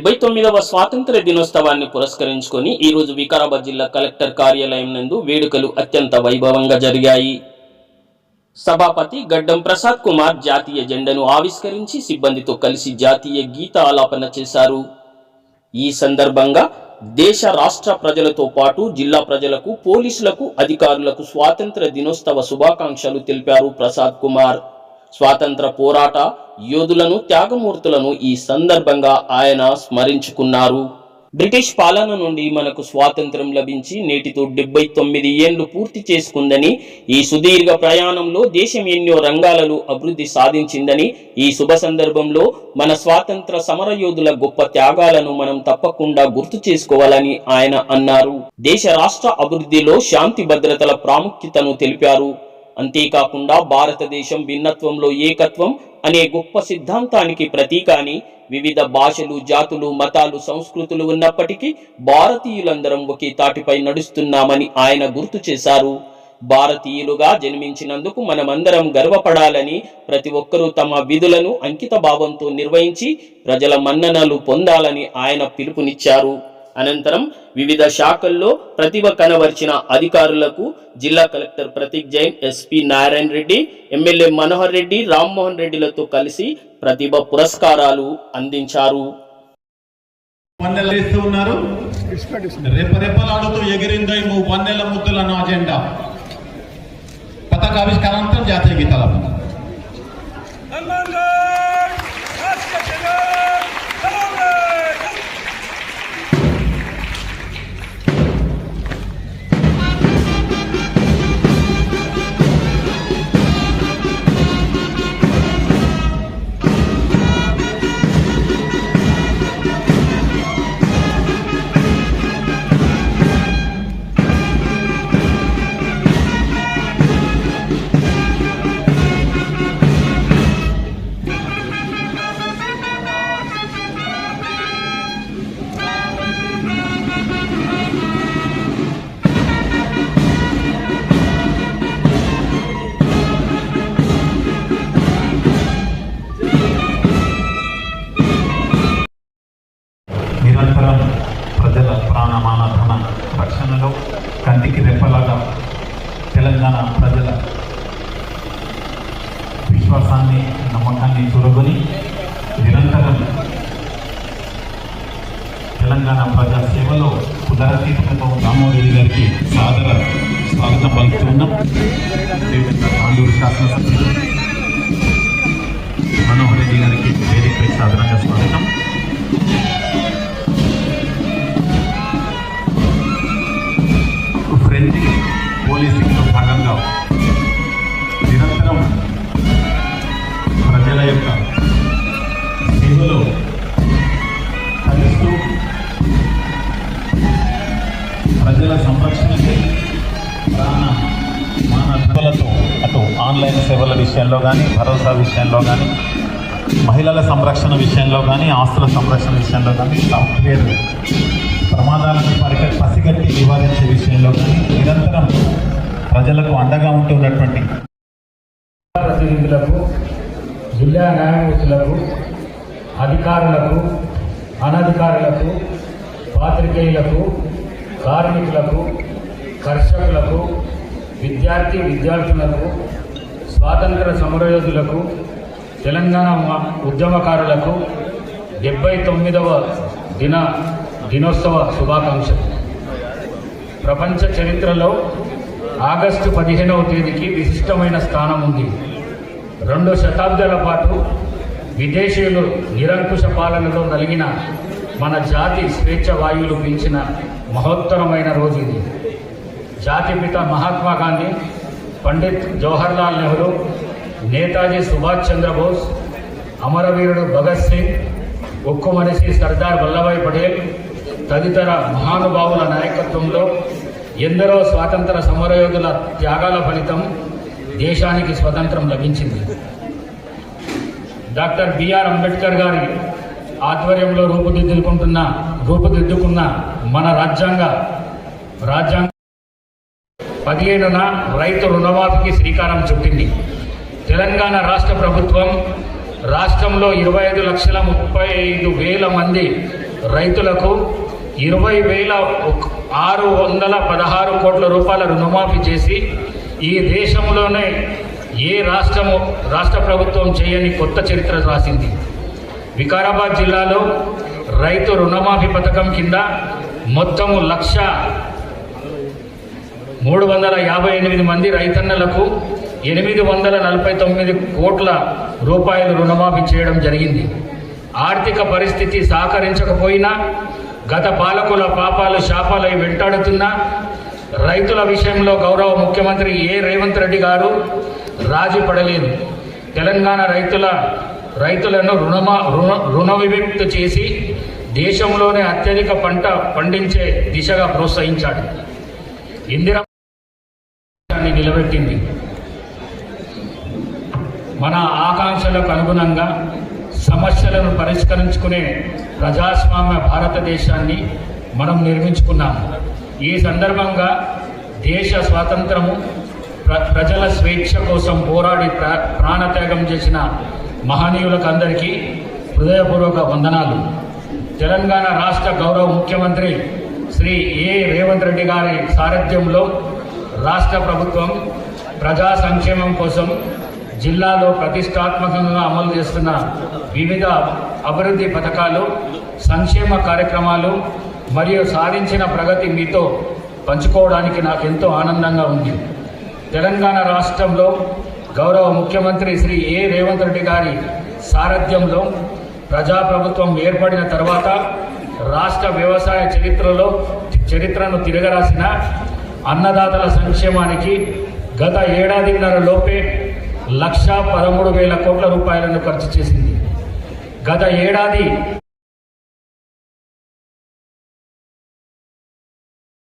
డెబ్బై తొమ్మిదవ స్వాతంత్ర దినోత్సవాన్ని పురస్కరించుకొని ఈ రోజు వికారాబాద్ జిల్లా కలెక్టర్ కార్యాలయం నందు వేడుకలు అత్యంత వైభవంగా జరిగాయి. సభాపతి గడ్డం ప్రసాద్ కుమార్ జాతీయ జెండాను ఆవిష్కరించి సిబ్బందితో కలిసి జాతీయ గీత ఆలాపన చేశారు. ఈ సందర్భంగా దేశ రాష్ట్ర ప్రజలతో పాటు జిల్లా ప్రజలకు పోలీసులకు అధికారులకు స్వాతంత్ర దినోత్సవ శుభాకాంక్షలు తెలిపారు ప్రసాద్ కుమార్. స్వాతంత్ర పోరాట యోధులను త్యాగమూర్తులను ఈ సందర్భంగా ఆయన స్మరించుకున్నారు. బ్రిటిష్ పాలన నుండి మనకు స్వాతంత్రం లభించి నేటితో డెబ్బై తొమ్మిది ఏళ్ళు పూర్తి చేసుకుందని ఈ సుదీర్ఘ ప్రయాణంలో దేశం ఎన్నో రంగాలలో అభివృద్ధి సాధించిందని ఈ శుభ సందర్భంలో మన స్వాతంత్ర సమరయోధుల గొప్ప త్యాగాలను మనం తప్పకుండా గుర్తు చేసుకోవాలని ఆయన అన్నారు. దేశ రాష్ట్ర అభివృద్ధిలో శాంతి భద్రతల ప్రాముఖ్యతను తెలిపారు. అంతేకాకుండా భారతదేశం భిన్నత్వంలో ఏకత్వం అనే గొప్ప సిద్ధాంతానికి ప్రతీక అని వివిధ భాషలు జాతులు మతాలు సంస్కృతులు ఉన్నప్పటికీ భారతీయులందరం ఒకే తాటిపై నడుస్తున్నామని ఆయన గుర్తు చేశారు. భారతీయులుగా జన్మించినందుకు మనమందరం గర్వపడాలని ప్రతి ఒక్కరూ తమ విధులను అంకిత భావంతో నిర్వహించి ప్రజల మన్ననలు పొందాలని ఆయన పిలుపునిచ్చారు. అనంతరం వివిధ శాఖల్లో ప్రతిభ కనబర్చిన అధికారులకు జిల్లా collector Prateek Jain SP Narayana Reddy MLA Manohar Reddy Rammohan రెడ్డిలతో కలిసి ప్రతిభ పురస్కారాలు అందించారు. ఉన్నారు. ఎగిరిందో ముద్దుల అజెండా. పతాకావిష్కారాంతం జాతీయ గీతాల రక్షణలో కంటికి రెప్పలాగా తెలంగాణ ప్రజల విశ్వాసాన్ని నమ్మకాన్ని చూడగొని నిరంతరం తెలంగాణ ప్రజా సేవలో ఉదారతీతతో రామోరెడ్డి గారికి సాదర స్వాగతం పలుకుతున్నాం. ఆందూరు శాసనసభ్యులు మనోహర్ రెడ్డి గారికి వేదికపై సాదరంగా స్వాగతం. సేవలో ప్రజల సంరక్షణకి ప్రాణ మానవలతో అటు ఆన్లైన్ సేవల విషయంలో కానీ భరోసా విషయంలో కానీ మహిళల సంరక్షణ విషయంలో కానీ ఆస్తుల సంరక్షణ విషయంలో కానీ సాఫ్ట్వేర్ ప్రమాదాలను పరిక పసిగట్టి నివారించే విషయంలో కానీ నిరంతరం ప్రజలకు అండగా ఉంటున్నటువంటి ప్రతినిధులకు జిల్లా న్యాయమూర్తులకు అధికారులకు అనధికారులకు పాత్రికేయులకు కార్మికులకు కర్షకులకు విద్యార్థి విద్యార్థులకు స్వాతంత్ర సమరయోధులకు తెలంగాణ ఉద్యమకారులకు డెబ్బై తొమ్మిదవ దిన దినోత్సవ శుభాకాంక్షలు. ప్రపంచ చరిత్రలో ఆగస్టు పదిహేనవ తేదీకి విశిష్టమైన స్థానం ఉంది. రెండు శతాబ్దాల పాటు విదేశీయులు నిరంకుశ పాలనలో నలిగిన మన జాతి స్వేచ్ఛ వాయువులు పీల్చిన మహోత్తరమైన రోజు ఇది. జాతిపిత మహాత్మా గాంధీ పండిత్ జవహర్లాల్ నెహ్రూ నేతాజీ సుభాష్ చంద్రబోస్ అమరవీరుడు భగత్ సింగ్ ఉక్కు మనిషి సర్దార్ వల్లభాయ్ పటేల్ తదితర మహానుభావుల నాయకత్వంలో ఎందరో స్వాతంత్ర సమరయోధుల త్యాగాల ఫలితం దేశానికి స్వతంత్రం లభించింది. డాక్టర్ బిఆర్ అంబేద్కర్ గారి ఆధ్వర్యంలో రూపుదిద్దుకుంటున్న రూపుదిద్దుకున్న మన రాజ్యాంగ రాజ్యాంగ పదిహేనున రైతు రుణమాఫీకి శ్రీకారం చుట్టింది. తెలంగాణ రాష్ట్ర ప్రభుత్వం రాష్ట్రంలో ఇరవై ఐదు లక్షల ముప్పై ఐదు వేల మంది రైతులకు ఇరవై వేల ఆరు వందల పదహారు కోట్ల రూపాయల రుణమాఫీ చేసి ఈ దేశంలోనే ఏ రాష్ట్రము రాష్ట్ర ప్రభుత్వం చేయని కొత్త చరిత్ర రాసింది. వికారాబాద్ జిల్లాలో రైతు రుణమాఫీ పథకం కింద మొత్తము లక్ష మూడు వందల యాభై ఎనిమిది మంది రైతన్నలకు ఎనిమిది వందల నలభై తొమ్మిది కోట్ల రూపాయలు రుణమాఫీ చేయడం జరిగింది. ఆర్థిక పరిస్థితి సహకరించకపోయినా గత పాలకుల పాపాలు శాపాలై వెంటాడుతున్నా రైతుల విషయంలో గౌరవ ముఖ్యమంత్రి ఏ రేవంత్ రెడ్డి గారు రాజీ పడలేదు తెలంగాణ రైతుల రైతులను రుణమా రుణ రుణ విముక్తి చేసి దేశంలోనే అత్యధిక పంట పండించే దిశగా ప్రోత్సహించాడు. ఇందిరా నిలబెట్టింది. మన ఆకాంక్షలకు అనుగుణంగా సమస్యలను పరిష్కరించుకునే ప్రజాస్వామ్య భారతదేశాన్ని మనం నిర్మించుకున్నాము. ఈ సందర్భంగా దేశ స్వాతంత్రము ప్రజల స్వేచ్ఛ కోసం పోరాడి ప్రాణత్యాగం చేసిన మహనీయులకు అందరికీ హృదయపూర్వక వందనాలు. తెలంగాణ రాష్ట్ర గౌరవ ముఖ్యమంత్రి శ్రీ ఏ. రేవంత్ రెడ్డి గారి సారథ్యంలో రాష్ట్ర ప్రభుత్వం ప్రజా సంక్షేమం కోసం జిల్లాలో ప్రతిష్టాత్మకంగా అమలు చేస్తున్న వివిధ అభివృద్ధి పథకాలు సంక్షేమ కార్యక్రమాలు మరియు సాధించిన ప్రగతి మీతో పంచుకోవడానికి నాకు ఎంతో ఆనందంగా ఉంది. తెలంగాణ రాష్ట్రంలో గౌరవ ముఖ్యమంత్రి శ్రీ ఏ రేవంత్ రెడ్డి గారి సారథ్యంలో ప్రజాప్రభుత్వం ఏర్పడిన తర్వాత రాష్ట్ర వ్యవసాయ చరిత్రలో చరిత్రను తిరగరాసిన అన్నదాతల సంక్షేమానికి గత ఏడాదిన్నర లోపే లక్షా పదమూడు వేల కోట్ల రూపాయలను ఖర్చు చేసింది. గత ఏడాది